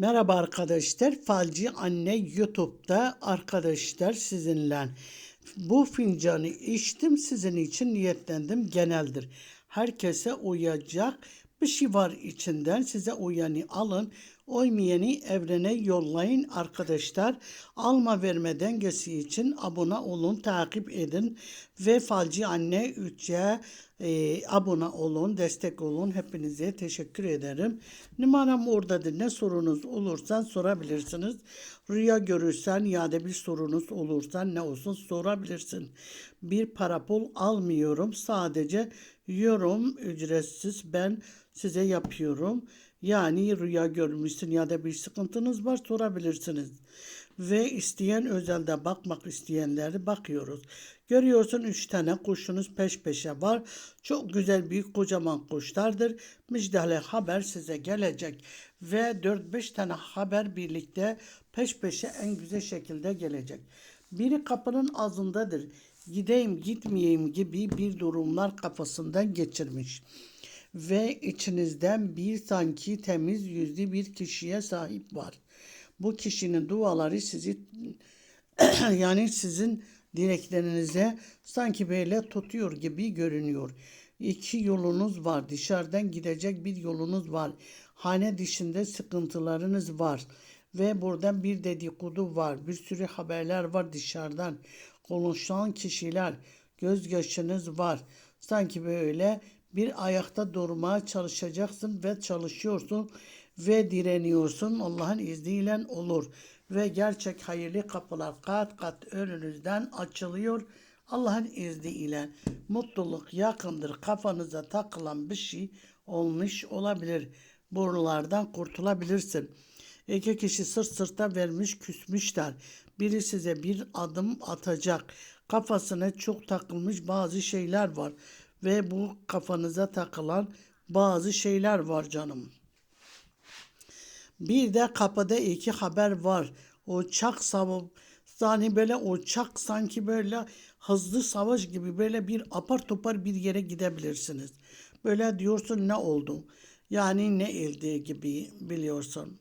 Merhaba arkadaşlar. Falcı Anne YouTube'da arkadaşlar sizinle. Bu fincanı içtim sizin için niyetlendim geneldir. Herkese uyacak bir şey var içinden. Size uyanı alın. Uymayanı evrene yollayın arkadaşlar. Alma verme dengesi için abone olun, takip edin. Ve Falcı Anne 3'e e, abone olun, destek olun. Hepinize teşekkür ederim. Numaram oradadır. Ne sorunuz olursa sorabilirsiniz. Rüya görürsen ya da bir sorunuz olursa ne olsun sorabilirsin. Bir para pul almıyorum. Sadece yorum ücretsiz ben size yapıyorum. Yani rüya görmüşsün ya da bir sıkıntınız var sorabilirsiniz. Ve isteyen özelde bakmak isteyenleri bakıyoruz. Görüyorsun üç tane kuşunuz peş peşe var. Çok güzel büyük kocaman kuşlardır. Müjdeli haber size gelecek. Ve 4-5 tane haber birlikte peş peşe en güzel şekilde gelecek. Biri kapının ağzındadır. Gideyim gitmeyeyim gibi bir durumlar kafasından geçirmiş ve içinizden bir sanki temiz yüzlü bir kişiye sahip var. Bu kişinin duaları sizi yani sizin dileklerinize sanki böyle tutuyor gibi görünüyor. İki yolunuz var. Dışarıdan gidecek bir yolunuz var. Hane dışında sıkıntılarınız var. Ve buradan bir dedikodu var. Bir sürü haberler var dışarıdan. Konuşan kişiler. Gözyaşınız var. Sanki böyle bir ayakta durmaya çalışacaksın ve çalışıyorsun ve direniyorsun. Allah'ın izniyle olur. Ve gerçek hayırlı kapılar kat kat önünüzden açılıyor. Allah'ın izniyle mutluluk yakındır. Kafanıza takılan bir şey olmuş olabilir. Buralardan kurtulabilirsin. İki kişi sırt sırta vermiş küsmüşler. Biri size bir adım atacak. Kafasına çok takılmış bazı şeyler var ve bu kafanıza takılan bazı şeyler var canım. Bir de kapıda iki haber var. Uçak savaş yani böyle uçak sanki böyle hızlı savaş gibi böyle bir apar topar bir yere gidebilirsiniz. Böyle diyorsun ne oldu? Yani ne elde gibi biliyorsun.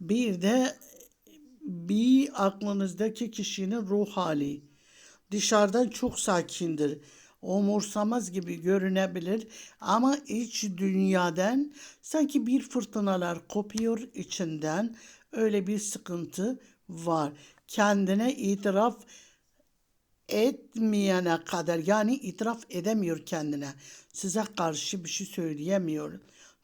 Bir de bir aklınızdaki kişinin ruh hali dışarıdan çok sakindir. Umursamaz gibi görünebilir ama iç dünyadan sanki bir fırtınalar kopuyor içinden. Öyle bir sıkıntı var. Kendine itiraf etmeyene kadar yani itiraf edemiyor kendine. Size karşı bir şey söyleyemiyor.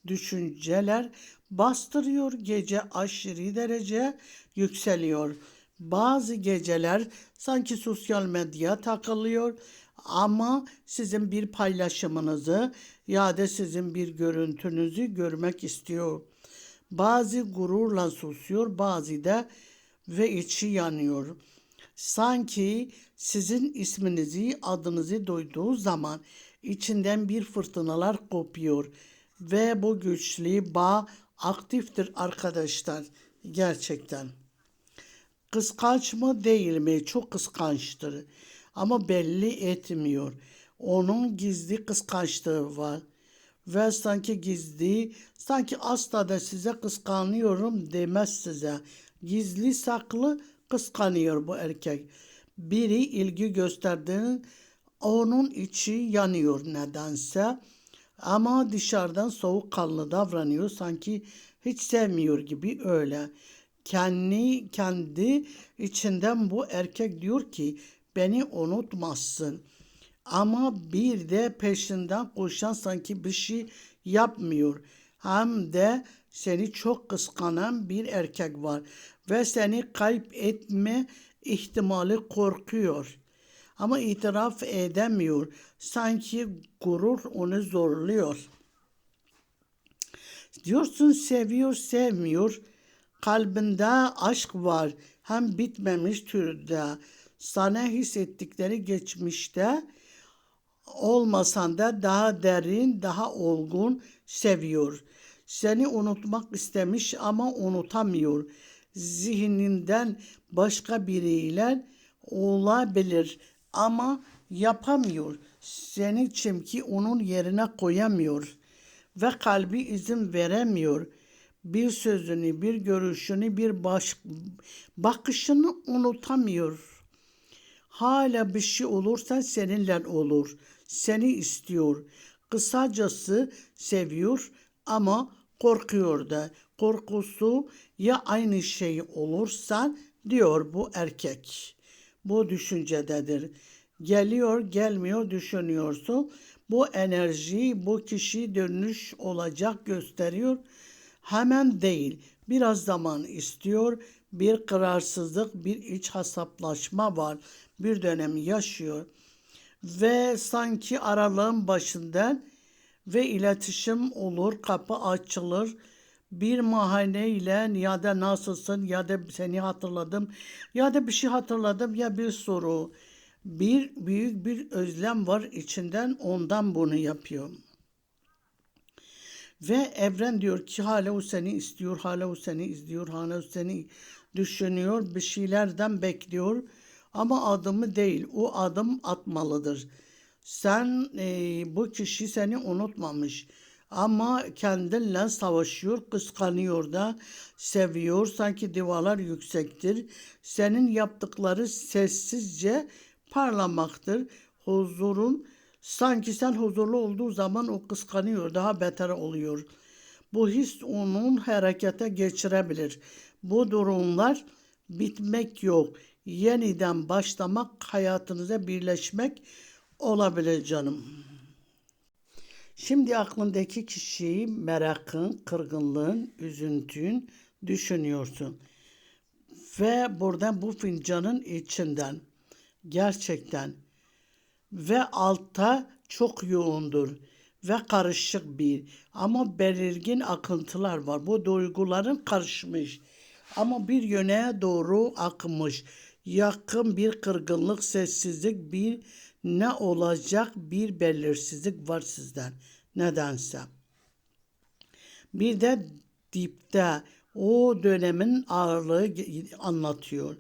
Düşünceler bastırıyor gece aşırı derece yükseliyor. Bazı geceler sanki sosyal medya takılıyor ama sizin bir paylaşımınızı ya da sizin bir görüntünüzü görmek istiyor. Bazı gururla susuyor, bazı da ve içi yanıyor. Sanki sizin isminizi, adınızı duyduğu zaman içinden bir fırtınalar kopuyor ve bu güçlü bağ aktiftir arkadaşlar gerçekten. Kıskanç mı değil mi? Çok kıskançtır. Ama belli etmiyor. Onun gizli kıskançlığı var. Ve sanki gizli, sanki asla da size kıskanıyorum demez size. Gizli saklı kıskanıyor bu erkek. Biri ilgi gösterdiğini onun içi yanıyor nedense. Ama dışarıdan soğukkanlı davranıyor sanki hiç sevmiyor gibi öyle kendi kendi içinden bu erkek diyor ki beni unutmazsın. Ama bir de peşinden koşan sanki bir şey yapmıyor. Hem de seni çok kıskanan bir erkek var ve seni kayıp etme ihtimali korkuyor. Ama itiraf edemiyor. Sanki gurur onu zorluyor. Diyorsun seviyor, sevmiyor Kalbinde aşk var. Hem bitmemiş türde. Sana hissettikleri geçmişte olmasan da daha derin, daha olgun seviyor. Seni unutmak istemiş ama unutamıyor. Zihninden başka biriyle olabilir ama yapamıyor. Seni çünkü onun yerine koyamıyor ve kalbi izin veremiyor bir sözünü, bir görüşünü, bir baş, bakışını unutamıyor. Hala bir şey olursa seninle olur. Seni istiyor. Kısacası seviyor ama korkuyor da. Korkusu ya aynı şey olursa diyor bu erkek. Bu düşüncededir. Geliyor gelmiyor düşünüyorsun. Bu enerji bu kişi dönüş olacak gösteriyor. Hemen değil. Biraz zaman istiyor. Bir kararsızlık, bir iç hesaplaşma var. Bir dönem yaşıyor. Ve sanki aralığın başından ve iletişim olur, kapı açılır. Bir mahaneyle ya da nasılsın ya da seni hatırladım ya da bir şey hatırladım ya bir soru. Bir büyük bir özlem var içinden ondan bunu yapıyor. Ve evren diyor ki hala o seni istiyor, hala o seni izliyor, hala o seni düşünüyor, bir şeylerden bekliyor. Ama adımı değil, o adım atmalıdır. Sen e, bu kişi seni unutmamış. Ama kendinle savaşıyor, kıskanıyor da, seviyor. Sanki divarlar yüksektir. Senin yaptıkları sessizce parlamaktır. Huzurun sanki sen huzurlu olduğu zaman o kıskanıyor, daha beter oluyor. Bu his onun harekete geçirebilir. Bu durumlar bitmek yok. Yeniden başlamak, hayatınıza birleşmek olabilir canım. Şimdi aklındaki kişiyi merakın, kırgınlığın, üzüntün düşünüyorsun. Ve buradan bu fincanın içinden gerçekten ve altta çok yoğundur ve karışık bir ama belirgin akıntılar var. Bu duyguların karışmış ama bir yöne doğru akmış. Yakın bir kırgınlık, sessizlik, bir ne olacak bir belirsizlik var sizden nedense. Bir de dipte o dönemin ağırlığı anlatıyor.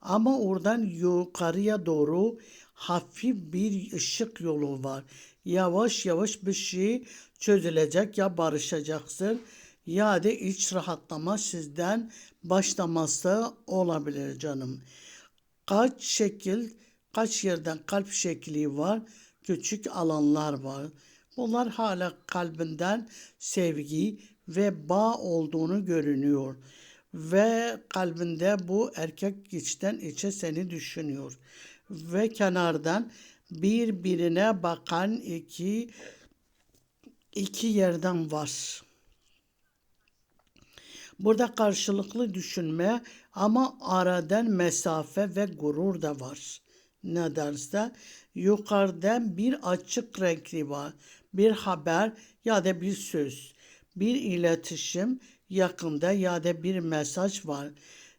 Ama oradan yukarıya doğru hafif bir ışık yolu var. Yavaş yavaş bir şey çözülecek ya barışacaksın ya da iç rahatlama sizden başlaması olabilir canım. Kaç şekil, kaç yerden kalp şekli var, küçük alanlar var. Bunlar hala kalbinden sevgi ve bağ olduğunu görünüyor. Ve kalbinde bu erkek içten içe seni düşünüyor. Ve kenardan birbirine bakan iki iki yerden var. Burada karşılıklı düşünme ama aradan mesafe ve gurur da var. Ne derse yukarıdan bir açık renkli var bir haber ya da bir söz, bir iletişim yakında ya da bir mesaj var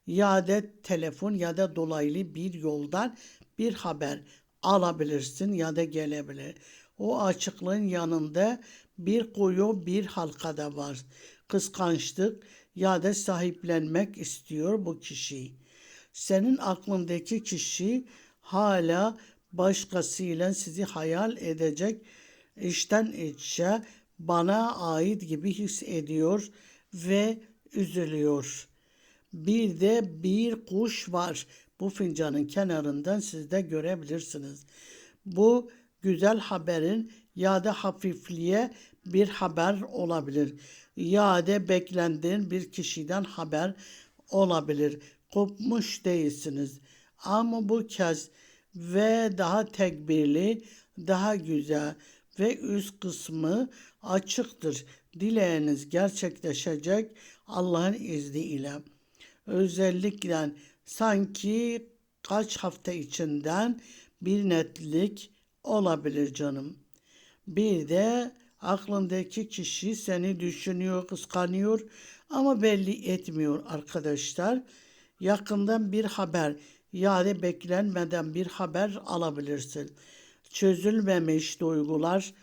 ya da telefon ya da dolaylı bir yoldan bir haber alabilirsin ya da gelebilir. O açıklığın yanında bir koyu bir halkada var. Kıskançlık ya da sahiplenmek istiyor bu kişi. Senin aklındaki kişi hala başkasıyla sizi hayal edecek içten içe bana ait gibi hissediyor ve üzülüyor. Bir de bir kuş var. Bu fincanın kenarından siz de görebilirsiniz. Bu güzel haberin ya da hafifliğe bir haber olabilir. Ya da beklendiğin bir kişiden haber olabilir. Kopmuş değilsiniz. Ama bu kez ve daha tekbirli, daha güzel, ve üst kısmı açıktır. Dileğiniz gerçekleşecek Allah'ın izniyle. Özellikle sanki kaç hafta içinden bir netlik olabilir canım. Bir de aklındaki kişi seni düşünüyor, kıskanıyor ama belli etmiyor arkadaşlar. Yakından bir haber yani beklenmeden bir haber alabilirsin çözülmemiş duygular,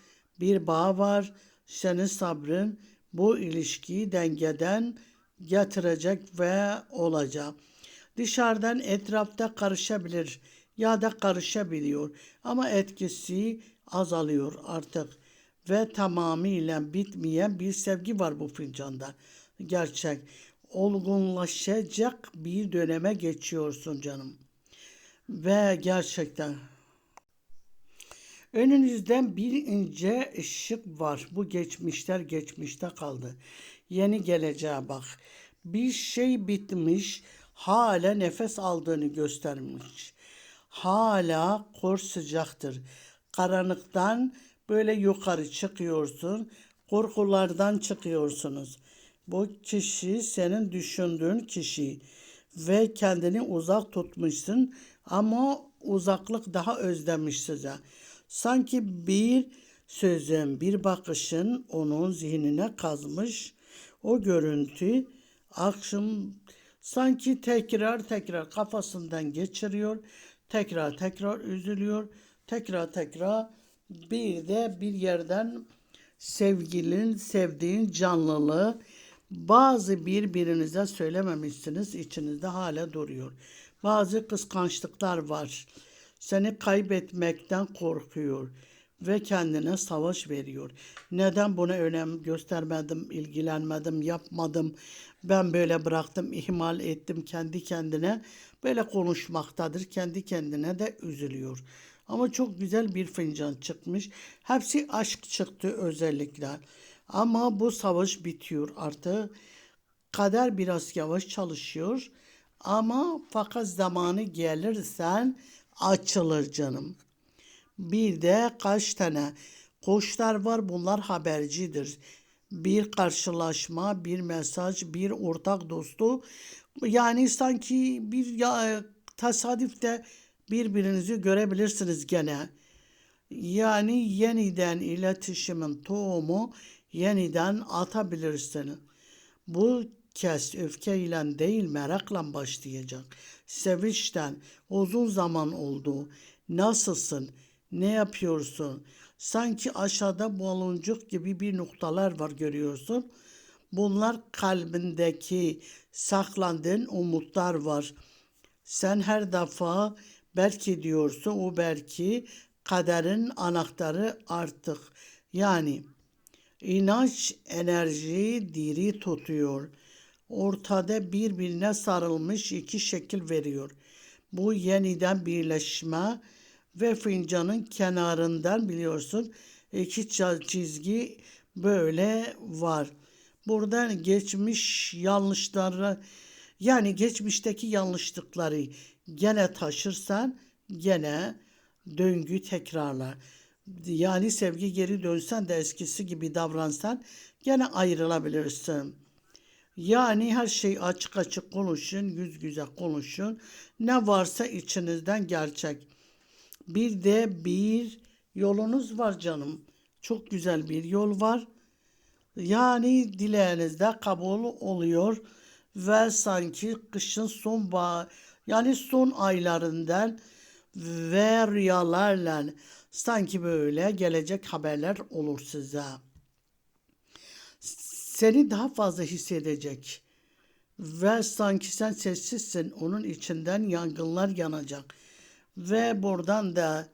bir bağ var. Senin sabrın bu ilişkiyi dengeden getirecek ve olacak. Dışarıdan etrafta karışabilir ya da karışabiliyor ama etkisi azalıyor artık ve tamamıyla bitmeyen bir sevgi var bu fincanda. Gerçek. Olgunlaşacak bir döneme geçiyorsun canım. Ve gerçekten Önünüzden bir ince ışık var. Bu geçmişler geçmişte kaldı. Yeni geleceğe bak. Bir şey bitmiş, hala nefes aldığını göstermiş. Hala kor sıcaktır. Karanlıktan böyle yukarı çıkıyorsun. Korkulardan çıkıyorsunuz. Bu kişi senin düşündüğün kişi ve kendini uzak tutmuşsun ama uzaklık daha özlemiş size. Sanki bir sözün, bir bakışın onun zihnine kazmış. O görüntü akşam sanki tekrar tekrar kafasından geçiriyor. Tekrar tekrar üzülüyor. Tekrar tekrar bir de bir yerden sevgilin, sevdiğin canlılığı bazı birbirinize söylememişsiniz içinizde hala duruyor. Bazı kıskançlıklar var. Seni kaybetmekten korkuyor ve kendine savaş veriyor. Neden buna önem göstermedim, ilgilenmedim, yapmadım, ben böyle bıraktım, ihmal ettim kendi kendine böyle konuşmaktadır. Kendi kendine de üzülüyor. Ama çok güzel bir fincan çıkmış. Hepsi aşk çıktı özellikle. Ama bu savaş bitiyor artık. Kader biraz yavaş çalışıyor. Ama fakat zamanı gelirsen açılır canım. Bir de kaç tane koçlar var bunlar habercidir. Bir karşılaşma, bir mesaj, bir ortak dostu. Yani sanki bir ya, tesadüfte birbirinizi görebilirsiniz gene. Yani yeniden iletişimin tohumu yeniden atabilirsin. Bu kez öfkeyle değil merakla başlayacak. Sevinçten uzun zaman oldu. Nasılsın? Ne yapıyorsun? Sanki aşağıda baloncuk gibi bir noktalar var görüyorsun. Bunlar kalbindeki saklandığın umutlar var. Sen her defa belki diyorsun o belki kaderin anahtarı artık. Yani inanç enerjiyi diri tutuyor. Ortada birbirine sarılmış iki şekil veriyor. Bu yeniden birleşme ve fincanın kenarından biliyorsun iki çizgi böyle var. Buradan geçmiş yanlışları yani geçmişteki yanlışlıkları gene taşırsan gene döngü tekrarlar. Yani sevgi geri dönsen de eskisi gibi davransan gene ayrılabilirsin. Yani her şey açık açık konuşun, yüz güzel konuşun. Ne varsa içinizden gerçek. Bir de bir yolunuz var canım. Çok güzel bir yol var. Yani dileğinizde kabul oluyor ve sanki kışın son bağ yani son aylarından ve rüyalarla sanki böyle gelecek haberler olur size. Seni daha fazla hissedecek ve sanki sen sessizsin onun içinden yangınlar yanacak ve buradan da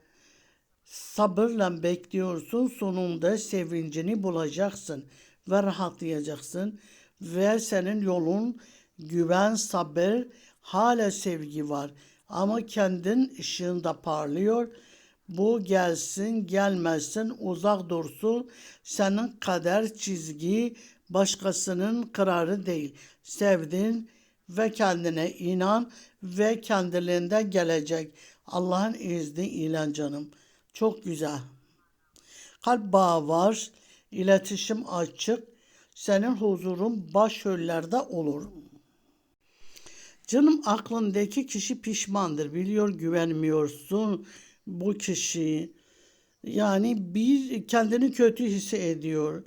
sabırla bekliyorsun sonunda sevincini bulacaksın ve rahatlayacaksın ve senin yolun güven, sabır, hala sevgi var. Ama kendin ışığında parlıyor. Bu gelsin gelmesin uzak dursun. Senin kader çizgi başkasının kararı değil. Sevdin ve kendine inan ve kendiliğinde gelecek. Allah'ın izni ile canım. Çok güzel. Kalp bağı var. iletişim açık. Senin huzurun başrollerde olur. Canım aklındaki kişi pişmandır. Biliyor güvenmiyorsun bu kişi. Yani bir kendini kötü hissediyor.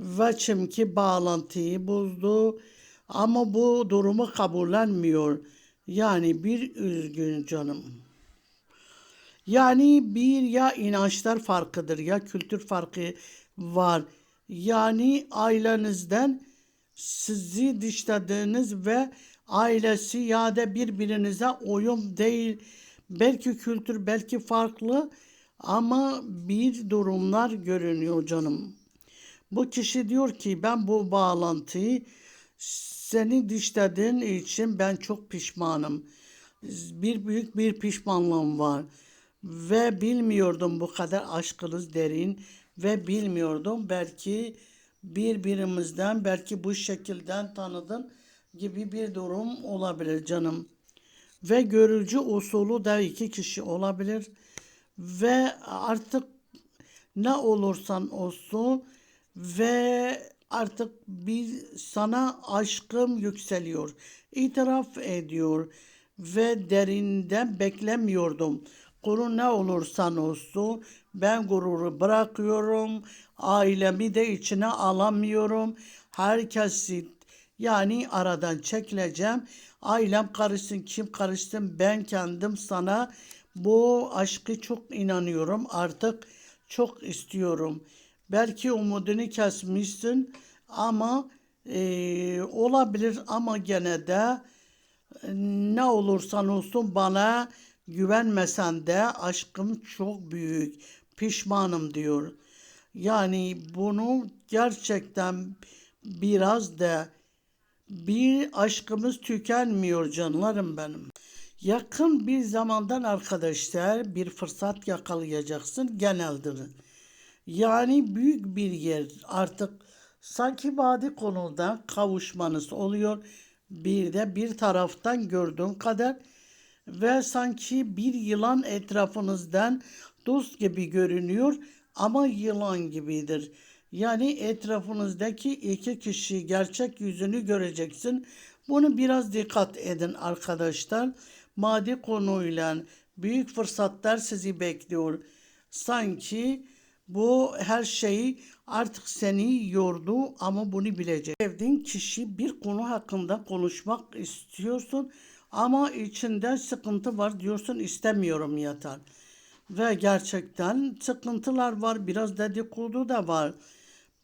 Ve çünkü bağlantıyı bozdu. Ama bu durumu kabullenmiyor. Yani bir üzgün canım. Yani bir ya inançlar farkıdır ya kültür farkı var. Yani ailenizden sizi dışladığınız ve ailesi ya da birbirinize uyum değil. Belki kültür belki farklı Ama bir durumlar görünüyor canım. Bu kişi diyor ki ben bu bağlantıyı seni dişlediğin için ben çok pişmanım. Bir büyük bir pişmanlığım var. Ve bilmiyordum bu kadar aşkınız derin ve bilmiyordum belki birbirimizden belki bu şekilden tanıdın gibi bir durum olabilir canım. Ve görücü usulü de iki kişi olabilir. Ve artık ne olursan olsun ve artık bir sana aşkım yükseliyor. İtiraf ediyor ve derinden beklemiyordum. Kuru ne olursan olsun ben gururu bırakıyorum. Ailemi de içine alamıyorum. Herkesi yani aradan çekileceğim. Ailem karışsın kim karışsın ben kendim sana bu aşkı çok inanıyorum artık çok istiyorum. Belki umudunu kesmişsin ama e, olabilir ama gene de e, ne olursan olsun bana güvenmesen de aşkım çok büyük pişmanım diyor. Yani bunu gerçekten biraz da bir aşkımız tükenmiyor canlarım benim. Yakın bir zamandan arkadaşlar bir fırsat yakalayacaksın geneldir. Yani büyük bir yer artık sanki badi konuda kavuşmanız oluyor. Bir de bir taraftan gördüğün kadar ve sanki bir yılan etrafınızdan dost gibi görünüyor ama yılan gibidir. Yani etrafınızdaki iki kişi gerçek yüzünü göreceksin. Bunu biraz dikkat edin arkadaşlar. Maddi konuyla büyük fırsatlar sizi bekliyor. Sanki bu her şeyi artık seni yordu ama bunu bilecek. Sevdiğin kişi bir konu hakkında konuşmak istiyorsun ama içinde sıkıntı var diyorsun istemiyorum yatar. Ve gerçekten sıkıntılar var biraz dedikodu da var.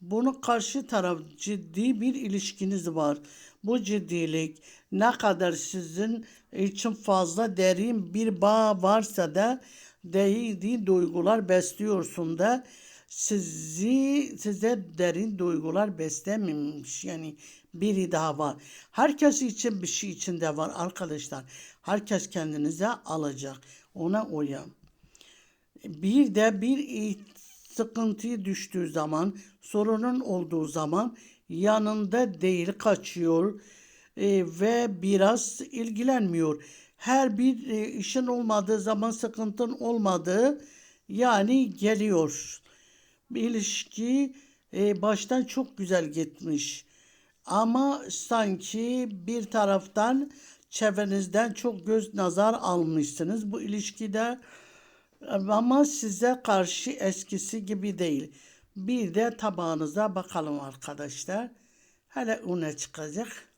Bunu karşı taraf ciddi bir ilişkiniz var. Bu ciddilik ne kadar sizin için fazla derin bir bağ varsa da değdiği duygular besliyorsun da sizi size derin duygular beslememiş yani biri daha var. Herkes için bir şey içinde var arkadaşlar. Herkes kendinize alacak. Ona uyan. Bir de bir sıkıntıya düştüğü zaman, sorunun olduğu zaman yanında değil kaçıyor e, ve biraz ilgilenmiyor. Her bir e, işin olmadığı zaman sıkıntın olmadığı yani geliyor. İlişki e, baştan çok güzel gitmiş. Ama sanki bir taraftan çevrenizden çok göz nazar almışsınız bu ilişkide ama size karşı eskisi gibi değil. Bir de tabağınıza bakalım arkadaşlar. Hele una çıkacak.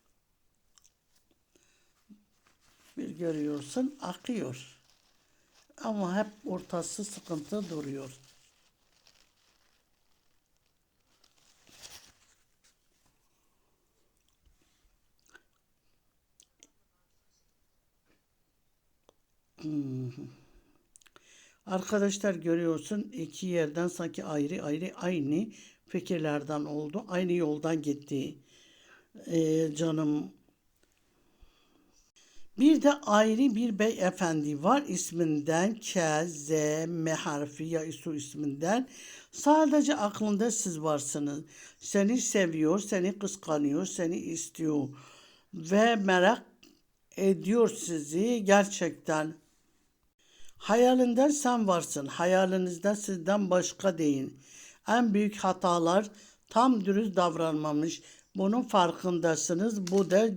Bir görüyorsun akıyor. Ama hep ortası sıkıntı duruyor. Arkadaşlar görüyorsun iki yerden sanki ayrı ayrı aynı fikirlerden oldu. Aynı yoldan gitti. Ee, canım. Bir de ayrı bir beyefendi var isminden K, Z, M harfi ya isu isminden. Sadece aklında siz varsınız. Seni seviyor, seni kıskanıyor, seni istiyor. Ve merak ediyor sizi gerçekten. Hayalinde sen varsın. Hayalinizde sizden başka değil. En büyük hatalar tam dürüst davranmamış. Bunun farkındasınız. Bu da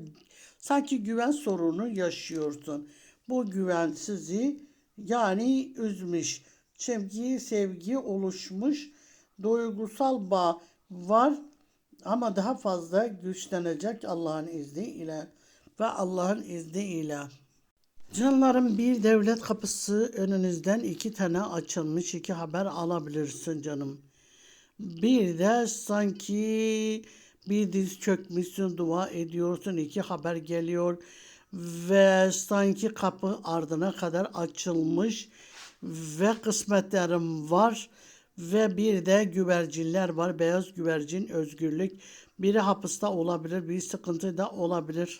sanki güven sorunu yaşıyorsun. Bu güven sizi yani üzmüş. Sevgi, sevgi oluşmuş. Duygusal bağ var ama daha fazla güçlenecek Allah'ın izniyle ve Allah'ın izniyle. Canlarım bir devlet kapısı önünüzden iki tane açılmış iki haber alabilirsin canım. Bir de sanki bir diz çökmüşsün dua ediyorsun iki haber geliyor ve sanki kapı ardına kadar açılmış ve kısmetlerim var ve bir de güvercinler var. Beyaz güvercin özgürlük. Biri hapiste olabilir, bir sıkıntı da olabilir.